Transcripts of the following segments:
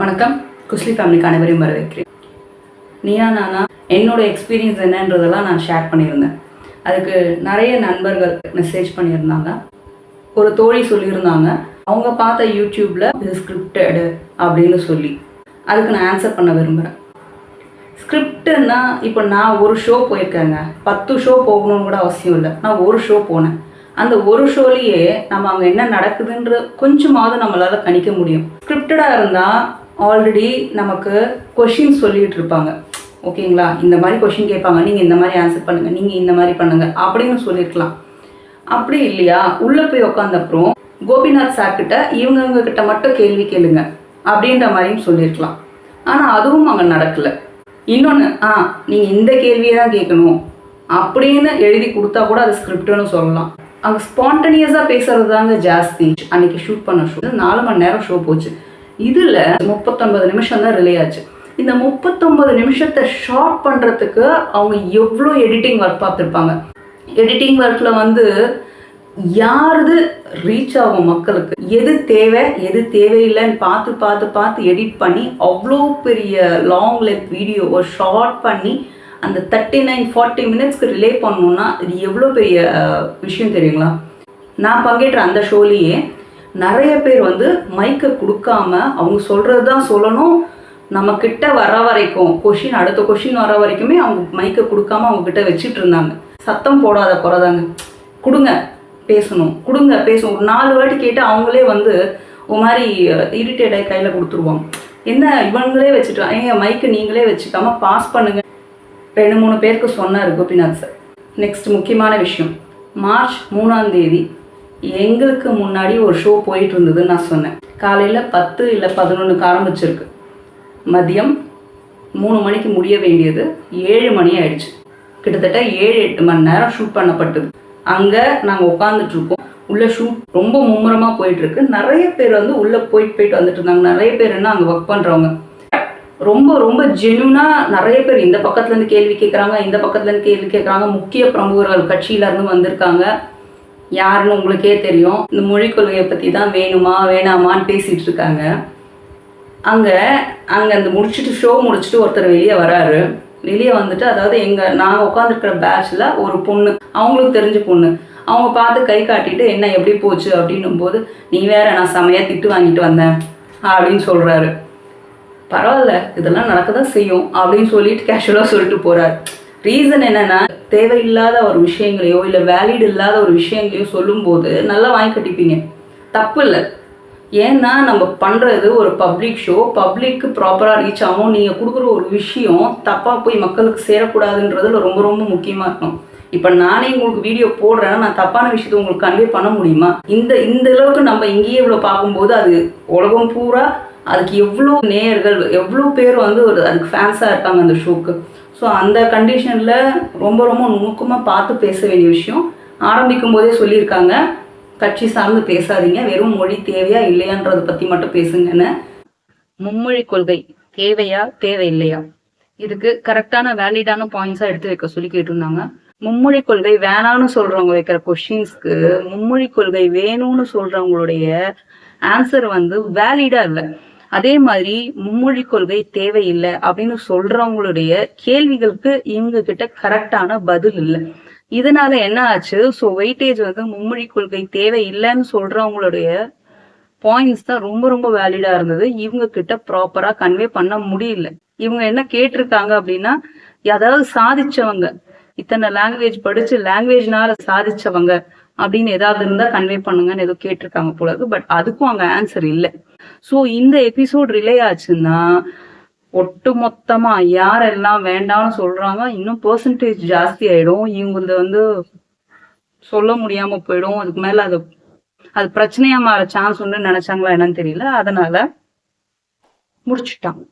வணக்கம். குஸ்லி ஃபேமிலிக்கு அனைவரையும் வரவேற்கிறேன். நீயா நானா என்னோட எக்ஸ்பீரியன்ஸ் என்னன்றதெல்லாம் நான் ஷேர் பண்ணியிருந்தேன். அதுக்கு நிறைய நண்பர்கள் மெசேஜ் பண்ணியிருந்தாங்க. ஒரு தோழி சொல்லியிருந்தாங்க அவங்க பார்த்த யூடியூப்பில் இது ஸ்கிரிப்டடு அப்படின்னு சொல்லி. அதுக்கு நான் ஆன்சர் பண்ண விரும்புகிறேன் ஸ்கிரிப்டுன்னா இப்போ நான் ஒரு ஷோ போயிருக்கேங்க. பத்து ஷோ போகணும்னு கூட அவசியம் இல்லை. நான் ஒரு ஷோ போனேன். அந்த ஒரு ஷோலேயே நம்ம அங்கே என்ன நடக்குதுன்ற கொஞ்சமாவது நம்மளால் கணிக்க முடியும். ஸ்கிரிப்டடாக இருந்தால் ஆல்ரெடி நமக்கு கொஷின் சொல்லிகிட்டு இருப்பாங்க ஓகேங்களா? இந்த மாதிரி கொஷின் கேட்பாங்க. நீங்கள் இந்த மாதிரி ஆன்சர் பண்ணுங்கள் நீங்கள் இந்த மாதிரி பண்ணுங்கள் அப்படின்னு சொல்லியிருக்கலாம் அப்படி இல்லையா? உள்ளே போய் உட்காந்த அப்புறம் கோபிநாத் சார் இவங்கவுங்க கிட்ட மட்டும் கேள்வி கேளுங்க. அப்படின்ற மாதிரியும் சொல்லியிருக்கலாம் ஆனால் அதுவும் அங்கே நடக்கலை. இன்னொன்று ஆ நீங்கள் இந்த கேள்வியை தான் கேட்கணும். அப்படின்னு எழுதி கொடுத்தா கூட அது ஸ்கிரிப்ட்னு சொல்லலாம். அங்கே ஸ்பான்டனியஸாக பேசுறது தாங்க ஜாஸ்தி. அன்னைக்கு ஷூட் பண்ண ஷோ நாலு மணி நேரம் ஷோ போச்சு. இதில் முப்பத்தொன்பது நிமிஷம் தான் ரிலே ஆச்சு. இந்த முப்பத்தொன்பது நிமிஷத்தை ஷார்ட் பண்ணுறதுக்கு அவங்க எவ்வளோ எடிட்டிங் ஒர்க் பார்த்துருப்பாங்க. எடிட்டிங் ஒர்க்கில் வந்து யாருது ரீச் ஆகும் மக்களுக்கு? எது தேவை? எது தேவையில்லைன்னு பார்த்து பார்த்து பார்த்து எடிட் பண்ணி அவ்வளோ பெரிய லாங் லெக் வீடியோவை ஷார்ட் பண்ணி அந்த தேர்ட்டி நைன் ஃபார்ட்டி மினிட்ஸ்க்கு ரிலே பண்ணணும்னா இது எவ்வளோ பெரிய விஷயம் தெரியுங்களா? நான் பங்கேற்ற அந்த ஷோலேயே நிறைய பேர் வந்து மைக்கை கொடுக்காம அவங்க சொல்கிறது தான் சொல்லணும். நம்ம கிட்ட வர வரைக்கும் கொஷின் அடுத்த கொஷின் வர வரைக்குமே அவங்க மைக்கை கொடுக்காம அவங்க கிட்ட வச்சுட்டு இருந்தாங்க. சத்தம் போடாத குறைதாங்க கொடுங்க பேசணும். கொடுங்க பேசணும் ஒரு நாலு வாட்டி கேட்டு அவங்களே வந்து ஒரு மாதிரி இரிட்டேட் கையில் கொடுத்துருவாங்க. என்ன இவங்களே வச்சுட்டு ஏங்க மைக்கு நீங்களே வச்சுக்காம பாஸ் பண்ணுங்க. ரெண்டு மூணு பேருக்கு சொன்னார் கோபிநாத் சார் நெக்ஸ்ட் முக்கியமான விஷயம். மார்ச் மூணாம் தேதி எங்களுக்கு முன்னாடி ஒரு ஷோ போயிட்டு இருந்ததுன்னு நான் சொன்னேன். காலையில் பத்து இல்லை பதினொன்றுக்கு ஆரம்பிச்சிருக்கு. மதியம் மூணு மணிக்கு முடிய வேண்டியது ஏழு மணி ஆயிடுச்சு. கிட்டத்தட்ட ஏழு எட்டு மணி நேரம் ஷூட் பண்ணப்பட்டது. அங்கே நாங்கள் உட்காந்துட்டு இருக்கோம். உள்ள ஷூட் ரொம்ப மும்முரமாக போயிட்டுருக்கு. நிறைய பேர் வந்து உள்ளே போயிட்டு போயிட்டு வந்துட்டு இருந்தாங்க. நிறைய பேர் என்ன அங்கே ஒர்க் பண்ணுறவங்க ரொம்ப ரொம்ப ஜென்யூனாக நிறைய பேர் இந்த பக்கத்துலேருந்து கேள்வி கேட்குறாங்க இந்த பக்கத்துலேருந்து கேள்வி கேட்குறாங்க முக்கிய பிரமுகர்கள் கட்சியிலேருந்து வந்திருக்காங்க. யாருன்னு உங்களுக்கே தெரியும். இந்த மொழிக் கொள்கையை பற்றி தான் வேணுமா வேணாமான்னு பேசிகிட்டு இருக்காங்க. அங்கே அங்கே அந்த முடிச்சுட்டு ஷோ முடிச்சுட்டு ஒருத்தர் வெளியே வராரு. வெளியே வந்துட்டு அதாவது எங்கள் நாங்கள் உட்காந்துருக்கிற பேட்சில் ஒரு பொண்ணு அவங்களுக்கு தெரிஞ்ச பொண்ணு. அவங்க பார்த்து கை காட்டிட்டு என்ன எப்படி போச்சு? அப்படின்னும் போது நீ வேற நான் செமையாக திட்டு வாங்கிட்டு வந்தேன் அப்படின்னு சொல்கிறாரு பரவாயில்ல இதெல்லாம் நடக்க தான் செய்யும் அப்படின்னு சொல்லிட்டு கேஷுவலாக சொல்லிட்டு போகிறாரு ரீசன் என்னன்னா தேவையில்லாத ஒரு விஷயங்களையோ இல்லை வேலிட் இல்லாத ஒரு விஷயங்களையோ சொல்லும்போது நல்லா வாங்கி கட்டிப்பீங்க. தப்பு இல்லை ஏன்னா நம்ம பண்ணுறது ஒரு பப்ளிக் ஷோ பப்ளிக்கு ப்ராப்பராக ரீச் ஆகும். நீங்கள் கொடுக்குற ஒரு விஷயம் தப்பாக போய் மக்களுக்கு சேரக்கூடாதுன்றதுல ரொம்ப ரொம்ப முக்கியமாக இருக்கும் இப்போ நானே உங்களுக்கு வீடியோ போடுறேன்னா நான் தப்பான விஷயத்தை உங்களுக்கு கன்வே பண்ண முடியுமா? இந்த இந்த அளவுக்கு நம்ம இங்கேயே இவ்வளோ பார்க்கும்போது அது உலகம் பூரா அதுக்கு எவ்வளோ நேயர்கள் எவ்வளோ பேர் வந்து ஒரு அதுக்கு ஃபேன்ஸாக இருக்காங்க அந்த ஷோக்கு ஸோ அந்த கண்டிஷனில் ரொம்ப ரொம்ப நுணுக்கமாக பார்த்து பேச வேண்டிய விஷயம். ஆரம்பிக்கும் போதே சொல்லியிருக்காங்க கட்சி சார்ந்து பேசாதீங்க. வெறும் மொழி தேவையா இல்லையான்றதை பற்றி மட்டும் பேசுங்கன்னு. மும்மொழி கொள்கை தேவையா தேவை இல்லையா இதுக்கு கரெக்டான வேலிடான பாயிண்ட்ஸாக எடுத்து வைக்க சொல்லி கேட்டிருந்தாங்க. மும்மொழி கொள்கை வேணான்னு சொல்கிறவங்க வைக்கிற கொஷின்ஸ்க்கு மும்மொழி கொள்கை வேணும்னு சொல்கிறவங்களுடைய ஆன்சர் வந்து வேலிடாக இல்லை. அதே மாதிரி மும்மொழி கொள்கை தேவையில்லை அப்படின்னு சொல்றவங்களுடைய கேள்விகளுக்கு இவங்க கிட்ட கரெக்டான பதில் இல்லை. இதனால என்ன ஆச்சு? ஸோ வெயிட்டேஜ் வந்து மும்மொழி கொள்கை தேவையில்லைன்னு சொல்றவங்களுடைய பாயிண்ட்ஸ் தான் ரொம்ப ரொம்ப வேலிடா இருந்தது. இவங்க கிட்ட ப்ராப்பரா கன்வே பண்ண முடியல. இவங்க என்ன கேட்டிருக்காங்க அப்படின்னா அதாவது சாதிச்சவங்க இத்தனை லாங்குவேஜ் படிச்சு லாங்குவேஜ்னால சாதிச்சவங்க அப்படின்னு ஏதாவது இருந்தா கன்வே பண்ணுங்கன்னு ஏதோ கேட்டிருக்காங்க போல இருக்கு பட் அதுக்கும் அங்க ஆன்சர் இல்லை. ஸோ இந்த எபிசோட் ரிலே ஆச்சுன்னா ஒட்டு மொத்தமா யாரெல்லாம் வேண்டாம்னு சொல்றாங்க இன்னும் பெர்சன்டேஜ் ஜாஸ்தி ஆயிடும். இவங்க வந்து சொல்ல முடியாம போயிடும். அதுக்கு மேல அது அது பிரச்சனையா மாற சான்ஸ் உண்டு நினைச்சாங்களா என்னன்னு தெரியல. அதனால முடிச்சுட்டாங்க.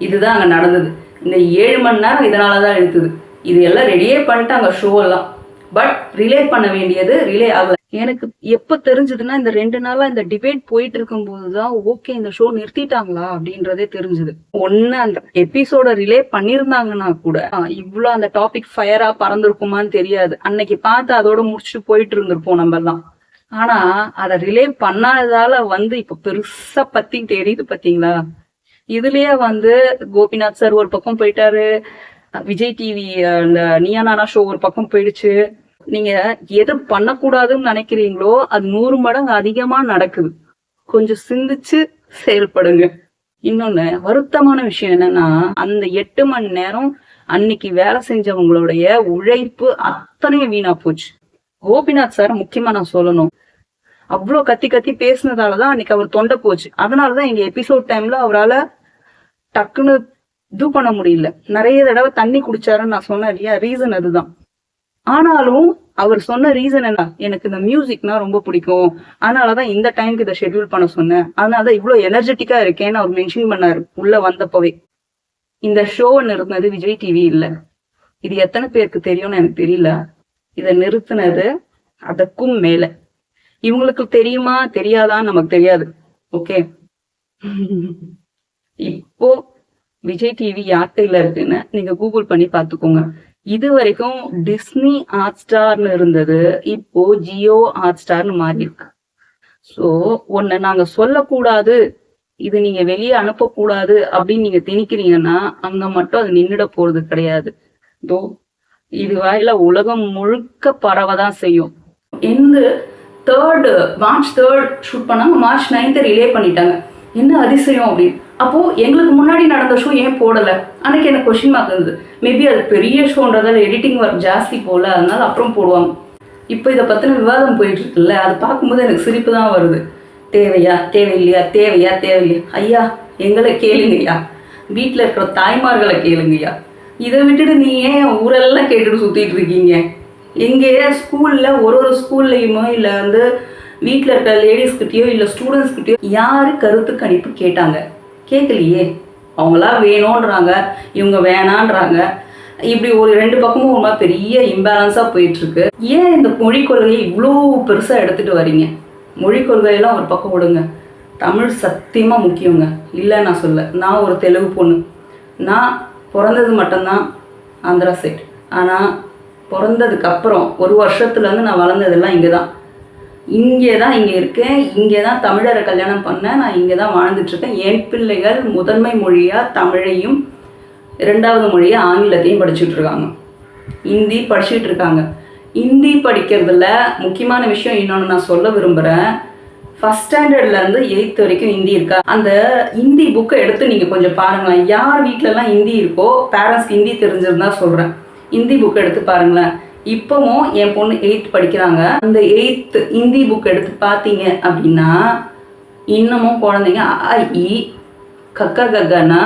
இதுதான் அங்க நடந்தது. இந்த ஏழு மணி நேரம் இதனாலதான் எடுத்தது இது எல்லாம் ரெடியே பண்ணிட்டாங்க ஷோ எல்லாம். பட் ரிலே பண்ண வேண்டியது ரிலே ஆகல. எனக்கு எப்ப தெரிஞ்சதுன்னா இந்த ரெண்டு நாளா இந்த டிபேட் போயிட்டு இருக்கும் போதுதான் ஓகே இந்த ஷோ நிறுத்திட்டாங்களா அப்படின்றதே தெரிஞ்சது. ஒண்ணு அந்த எபிசோட ரிலே பண்ணிருந்தாங்கன்னா கூட இவ்வளவு இவ்ளோ அந்த டாபிக் ஃபயரா பறந்திருக்குமான்னு தெரியாது. அன்னைக்கு பார்த்து அதோட முடிச்சு போயிட்டு இருந்திருப்போம் நம்ம எல்லாம் ஆனா அதை ரிலே பண்ணாததால வந்து இப்ப பெருசா பத்தி தெரியுது பாத்தீங்களா? இதுலயே வந்து கோபிநாத் சார் ஒரு பக்கம் போயிட்டாரு. விஜய் டிவி அந்த நியானானா ஷோ ஒரு பக்கம் போயிடுச்சு. நீங்க எது பண்ணக்கூடாதுன்னு நினைக்கிறீங்களோ அது நூறு மடங்கு அதிகமா நடக்குது. கொஞ்சம் சிந்திச்சு செயல்படுங்க. இன்னொன்னு வருத்தமான விஷயம் என்னன்னா அந்த எட்டு மணி நேரம் அன்னைக்கு வேலை செஞ்சவங்களுடைய உழைப்பு அத்தனையும் வீணா போச்சு. கோபிநாத் சார் முக்கியமா நான் சொல்லணும். அவ்வளோ கத்தி கத்தி பேசினதாலதான் அன்னைக்கு அவர் தொண்டை போச்சு. அதனாலதான் எங்க எபிசோட் டைம்ல அவரால டக்குன்னு இது பண்ண முடியல. நிறைய தடவை தண்ணி குடிச்சாருன்னு நான் சொன்னேன் இல்லையா? ரீசன் அதுதான். ஆனாலும் அவர் சொன்ன ரீசன் என்ன? எனக்கு இந்த மியூசிக்னா ரொம்ப பிடிக்கும். அதனாலதான் இந்த டைம்க்கு இதை ஷெட்யூல் பண்ண சொன்னேன். அதனாலதான் இவ்வளவு எனர்ஜெட்டிக்கா இருக்கேன்னு அவர் மென்ஷன் பண்ணாரு. உள்ள வந்தப்பவே. இந்த ஷோ நிறுத்தினது விஜய் டிவி இல்ல இது எத்தனை பேருக்கு தெரியும்னு எனக்கு தெரியல. இதை நிறுத்தினது அதற்கும் மேல. இவங்களுக்கு தெரியுமா? தெரியாதான்னு நமக்கு தெரியாது. ஓகே இப்போ விஜய் டிவி யார் இருக்குன்னு நீங்க கூகுள் பண்ணி பாத்துக்கோங்க இது வரைக்கும் டிஸ்னி ஹாட் ஸ்டார்னு இருந்தது. இப்போ ஜியோ ஹாட் ஸ்டார்னு மாறி இருக்கு ஸோ ஒன்னு நாங்க சொல்லக்கூடாது. இது நீங்க வெளியே அனுப்பக்கூடாது அப்படின்னு நீங்க திணிக்கிறீங்கன்னா அங்க மட்டும் அது நின்றுட போறது கிடையாது. தோ இது வாயில உலகம் முழுக்க பரவதான் செய்யும். இந்த தேர்டு மார்ச் தேர்ட் ஷூட் பண்ணாங்க மார்ச் நைன்த் ரிலே பண்ணிட்டாங்க. என்ன அதிசயம் அப்படின்னு அப்போது எங்களுக்கு முன்னாடி நடந்த ஷோ ஏன் போடலை? அன்னைக்கு எனக்கு கொஷின் மார்க் இருந்தது. மேபி அது பெரிய ஷோன்றதால் எடிட்டிங் ஒர்க் ஜாஸ்தி போகல அதனால அப்புறம் போடுவாங்க. இப்போ இதை பற்றின விவாதம் போயிட்டுருக்குல்ல அது பார்க்கும்போது எனக்கு சிரிப்பு தான் வருது. தேவையா? தேவையில்லையா? தேவையா? தேவையில்லையா? ஐயா எங்களை கேளுங்கய்யா. வீட்டில் இருக்கிற தாய்மார்களை கேளுங்கய்யா. இதை விட்டுட்டு நீ ஏன் ஊரெல்லாம் கேட்டுட்டு சுற்றிட்டு இருக்கீங்க? எங்கே ஸ்கூலில் ஒரு ஒரு ஸ்கூல்லையுமோ இல்லை வந்து வீட்டில் இருக்கிற லேடிஸ்கிட்டயோ இல்லை ஸ்டூடெண்ட்ஸ்கிட்டயோ யார் கருத்து கணிப்பு கேட்டாங்க? கேட்கலையே அவங்களா வேணும்ன்றாங்க இவங்க வேணான்றாங்க. இப்படி ஒரு ரெண்டு பக்கமும் ஒரு மாதிரி பெரிய இம்பேலன்ஸாக போயிட்டுருக்கு. ஏன் இந்த மொழிக் கொள்கையை இவ்வளோ பெருசாக எடுத்துட்டு வரீங்க? மொழிக் கொள்கையெல்லாம் ஒரு பக்கம் விடுங்க. தமிழ் சத்தியமாக முக்கியங்க. இல்லை நான் சொல்ல நான் ஒரு தெலுங்கு பொண்ணு. நான் பிறந்தது மட்டும்தான் ஆந்திரா சைட் ஆனால் பிறந்ததுக்கு அப்புறம் ஒரு வருஷத்துலேருந்து நான் வளர்ந்ததெல்லாம் இங்கே தான் இங்கே தான் இங்கே இருக்கேன். இங்கே தான் தமிழரை கல்யாணம் பண்ணேன். நான் இங்கே தான் வாழ்ந்துட்டுருக்கேன். என் பிள்ளைகள் முதன்மை மொழியாக தமிழையும் இரண்டாவது மொழியாக ஆங்கிலத்தையும் படிச்சுட்ருக்காங்க ஹிந்தி படிச்சுட்டு இருக்காங்க ஹிந்தி படிக்கிறதுல முக்கியமான விஷயம் இன்னொன்று நான் சொல்ல விரும்புகிறேன் ஃபஸ்ட் ஸ்டாண்டர்ட்லேருந்து எயித் வரைக்கும் ஹிந்தி இருக்கா? அந்த ஹிந்தி புக்கை எடுத்து நீங்கள் கொஞ்சம் பாருங்களேன். யார் வீட்டிலலாம் ஹிந்தி இருக்கோ பேரண்ட்ஸ்க்கு ஹிந்தி தெரிஞ்சிருந்தா சொல்கிறேன் ஹிந்தி புக்கை எடுத்து பாருங்களேன். இப்போவும் என் பொண்ணு எயித் படிக்கிறாங்க. அந்த எயித் ஹிந்தி புக் எடுத்து பார்த்தீங்க அப்படின்னா இன்னமும் குழந்தைங்க அ, இ கக்க கக்கனா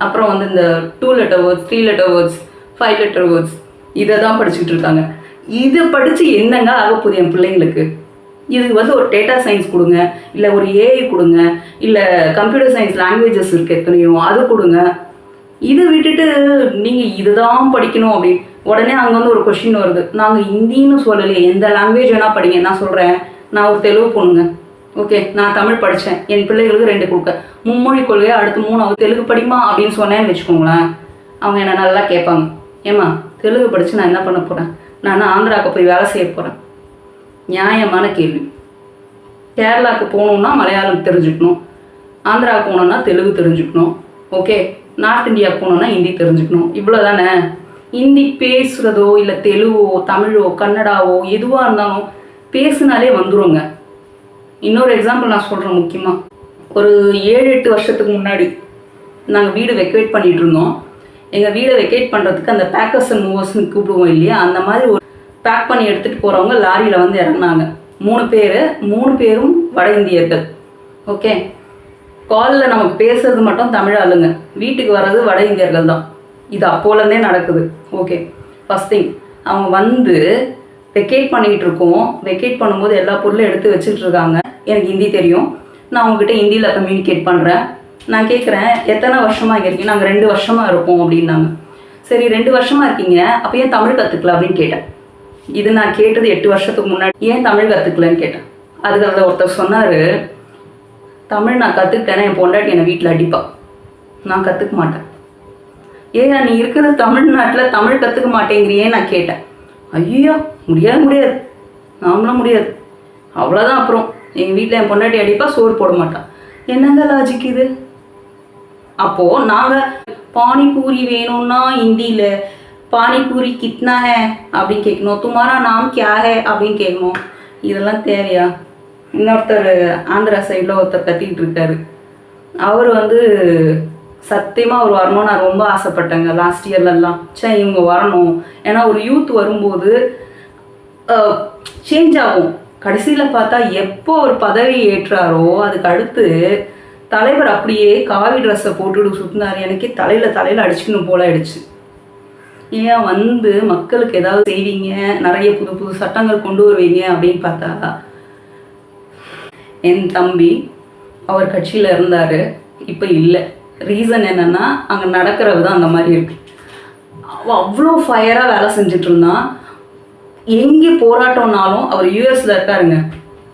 அப்புறம் வந்து இந்த two letter words three letter words five letter words இதை தான் படிச்சுட்டு இருக்காங்க. இதை படித்து என்னங்க ஆக போகுது என் பிள்ளைங்களுக்கு? இதுக்கு வந்து ஒரு டேட்டா சயின்ஸ் கொடுங்க இல்லை ஒரு ஏஐ கொடுங்க இல்லை கம்ப்யூட்டர் சயின்ஸ் லாங்குவேஜஸ் இருக்கு எத்தனையோ அது கொடுங்க. இதை விட்டுட்டு நீங்கள் இதுதான் படிக்கணும் அப்படின்னு உடனே அங்கே வந்து ஒரு கொஷின் வருது. நாங்கள் ஹிந்தின்னு சொல்லலையே எந்த லாங்குவேஜ் வேணால் படிங்க நான் சொல்கிறேன் நான் ஒரு தெலுங்கு பொண்ணுங்க ஓகே நான் தமிழ் படித்தேன் என் பிள்ளைகளுக்கு ரெண்டு கொடுக்க. மும்மொழி கொள்கையை அடுத்து மூணாவது தெலுங்கு படிமா அப்படின்னு சொன்னேன்னு வச்சுக்கோங்களேன். அவங்க என்ன நல்லா கேட்பாங்க. ஏம்மா தெலுங்கு படித்து நான் என்ன பண்ண போகிறேன் நான் ஆந்திராவுக்கு போய் வேலை செய்ய போகிறேன் நியாயமான கேள்வி. கேரளாவுக்கு போகணுன்னா மலையாளம் தெரிஞ்சுக்கணும். ஆந்திராவுக்கு போகணுன்னா தெலுங்கு தெரிஞ்சுக்கணும். ஓகே நார்த் இந்தியா போகணுன்னா ஹிந்தி தெரிஞ்சுக்கணும். இவ்வளோ தானே ஹிந்தி பேசுகிறதோ இல்லை தெலுங்கோ தமிழோ கன்னடாவோ எதுவாக இருந்தாலும் பேசுனாலே வந்துருங்க. இன்னொரு எக்ஸாம்பிள் நான் சொல்கிறேன் முக்கியமாக ஒரு ஏழு எட்டு வருஷத்துக்கு முன்னாடி நாங்கள் வீடு வெக்கேட் பண்ணிட்டு இருந்தோம். எங்கள் வீடை வெக்கேட் பண்ணுறதுக்கு அந்த பேக்கர்ஸ் அண்ட் மூவர்ஸ்னு கூப்பிடுவோம் இல்லையா? அந்த மாதிரி ஒரு பேக் பண்ணி எடுத்துகிட்டு போகிறவங்க லாரியில் வந்து இறங்குனாங்க. மூணு பேர் மூணு பேரும் வட இந்தியர்கள். ஓகே காலில் நமக்கு பேசுறது மட்டும் தமிழ் ஆளுங்க வீட்டுக்கு வர்றது வட இந்தியர்கள் தான். இது அப்போலேருந்தே நடக்குது. ஓகே ஃபஸ்ட் திங் அவங்க வந்து வெக்கேட் பண்ணிக்கிட்டு இருக்கோம் வெக்கேட் பண்ணும்போது எல்லா பொருளும் எடுத்து வச்சுட்டு இருக்காங்க எனக்கு ஹிந்தி தெரியும். நான் அவங்ககிட்ட ஹிந்தியில் கம்யூனிகேட் பண்ணுறேன் நான் கேட்குறேன் எத்தனை வருஷமாக இங்கே இருக்கீங்க? நாங்கள் ரெண்டு வருஷமாக இருப்போம் அப்படின்னாங்க. சரி ரெண்டு வருஷமாக இருக்கீங்க. அப்போ ஏன் தமிழ் கற்றுக்கல அப்படின்னு கேட்டேன். இது நான் கேட்டது எட்டு வருஷத்துக்கு முன்னாடி. ஏன் தமிழ் கற்றுக்கலன்னு கேட்டேன். அதுக்கு அதில் ஒருத்தர் சொன்னார் தமிழ் நான் கற்றுக்கிட்டேன்னா என் பொண்டாட்டி என்னை வீட்டில் அடிப்பா. நான் கற்றுக்க மாட்டேன். ஏங்க நீ இருக்கிறது தமிழ்நாட்டில் தமிழ் கற்றுக்க மாட்டேங்கிறியே நான் கேட்டேன். ஐயோ முடியாது முடியாது. நாமளாம் முடியாது. அவ்வளோதான் அப்புறம். எங்கள் வீட்டில் என் பொண்டாட்டி அடிப்பா சோறு போட மாட்டான் என்னங்க லாஜிக் இது? அப்போது நாங்கள் பானிபூரி வேணும்னா ஹிந்தியில் பானிபூரி கித்னா ஹே அப்படின்னு கேட்கணும். துமாரா நாம் கியா ஹே அப்படின்னு கேட்கணும். இதெல்லாம் தேவையா? இன்னொருத்தர் ஆந்திரா சைடில் ஒருத்தர் கத்திக்கிட்டு இருக்காரு. அவர் வந்து சத்தியமாக அவர் வரணும்னு நான் ரொம்ப ஆசைப்பட்டேங்க. லாஸ்ட் இயர்லலாம் சே இவங்க வரணும். ஏன்னா ஒரு யூத் வரும்போது சேஞ்ச் ஆகும். கடைசியில் பார்த்தா எப்போ ஒரு பதவி ஏற்றாரோ அதுக்கு அடுத்து தலைவர் அப்படியே காவி ட்ரெஸ்ஸை போட்டுட்டு சுற்றினார் எனக்கே தலையில் தலையில் அடிச்சுக்கணும் போல ஆயிடுச்சு ஏன் வந்து மக்களுக்கு ஏதாவது செய்வீங்க? நிறைய புது புது சட்டங்கள் கொண்டு வருவீங்க அப்படின்னு பார்த்தா என் தம்பி அவர் கட்சியில் இருந்தார். இப்போ இல்லை. ரீசன் என்னென்னா அங்கே நடக்கிறது தான் அந்த மாதிரி இருக்கு. அவன் அவ்வளோ ஃபயராக வேலை செஞ்சுட்டு இருந்தான் எங்கே போராட்டம்னாலும் அவர் யூஎஸில் இருக்காருங்க.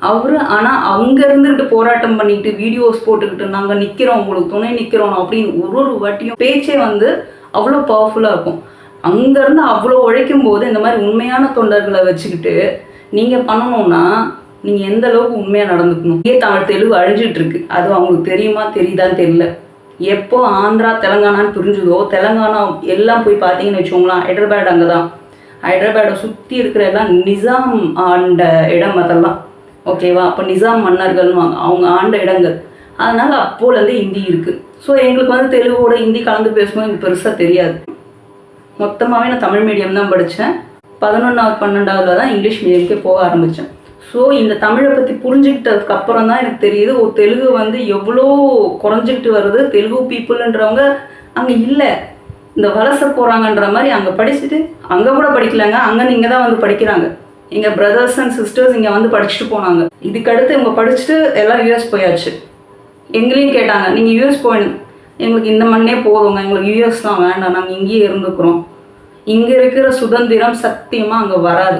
அவர் ஆனால் அங்கே இருந்துக்கிட்டு போராட்டம் பண்ணிட்டு வீடியோஸ் போட்டுக்கிட்டு நாங்கள் நிற்கிறோம் உங்களுக்கு துணை நிற்கிறோம் அப்படின்னு ஒரு ஒரு வாட்டியும் பேச்சே வந்து அவ்வளோ பவர்ஃபுல்லாக இருக்கும். அங்கேருந்து அவ்வளோ உழைக்கும் போது இந்த மாதிரி உண்மையான தொண்டர்களை வச்சுக்கிட்டு நீங்கள் பண்ணணும்னா நீங்கள் எந்த அளவுக்கு உண்மையாக நடந்துக்கணும்? ஏன் தமிழ் தெளிவு அழிஞ்சிட்டு இருக்கு? அது அவங்களுக்கு தெரியுமா தெரியுதான்னு தெரியல. எப்போ ஆந்திரா தெலங்கானான்னு புரிஞ்சுதோ தெலங்கானா எல்லாம் போய் பார்த்தீங்கன்னு வச்சுக்கோங்களேன் ஹைதராபாத் அங்கே தான் ஹைதராபாடை சுற்றி இருக்கிற எல்லாம் நிசாம் ஆண்ட இடம் அதெல்லாம். ஓகேவா அப்போ நிசாம் மன்னர்கள்வாங்க அவங்க ஆண்ட இடங்கள். அதனால் அப்போலேருந்து ஹிந்தி இருக்குது ஸோ எங்களுக்கு வந்து தெலுங்கோட ஹிந்தி கலந்து பேசும்போது எனக்கு பெருசாக தெரியாது. மொத்தமாகவே நான் தமிழ் மீடியம் தான் படித்தேன் பதினொன்றாவது பன்னெண்டாவதுல தான் இங்கிலீஷ் மீடியம்க்கே போக ஆரம்பித்தேன் ஸோ இந்த தமிழை பற்றி புரிஞ்சுக்கிட்டதுக்கு அப்புறம் தான் எனக்கு தெரியுது ஓ தெலுங்கு வந்து எவ்வளோ குறைஞ்சிக்கிட்டு வருது. தெலுங்கு பீப்புள்ன்றவங்க அங்கே இல்லை. இந்த வலச போகிறாங்கன்ற மாதிரி அங்கே படிச்சுட்டு அங்கே கூட படிக்கலங்க அங்கே நீங்கள் தான் வந்து படிக்கிறாங்க. எங்கள் பிரதர்ஸ் அண்ட் சிஸ்டர்ஸ் இங்கே வந்து படிச்சுட்டு போனாங்க. இதுக்கடுத்து இவங்க படிச்சுட்டு எல்லாம் யூஎஸ் போயாச்சு. எங்களையும் கேட்டாங்க நீங்கள் யூஎஸ் போயிடுங்க எங்களுக்கு இந்த மண்ணே போதுங்க எங்களுக்கு யூஎஸ் தான் வேண்டாம் நாங்கள் இங்கேயே இருந்துக்கிறோம். இங்கே இருக்கிற சுதந்திரம் சத்தியமாக அங்கே வராது.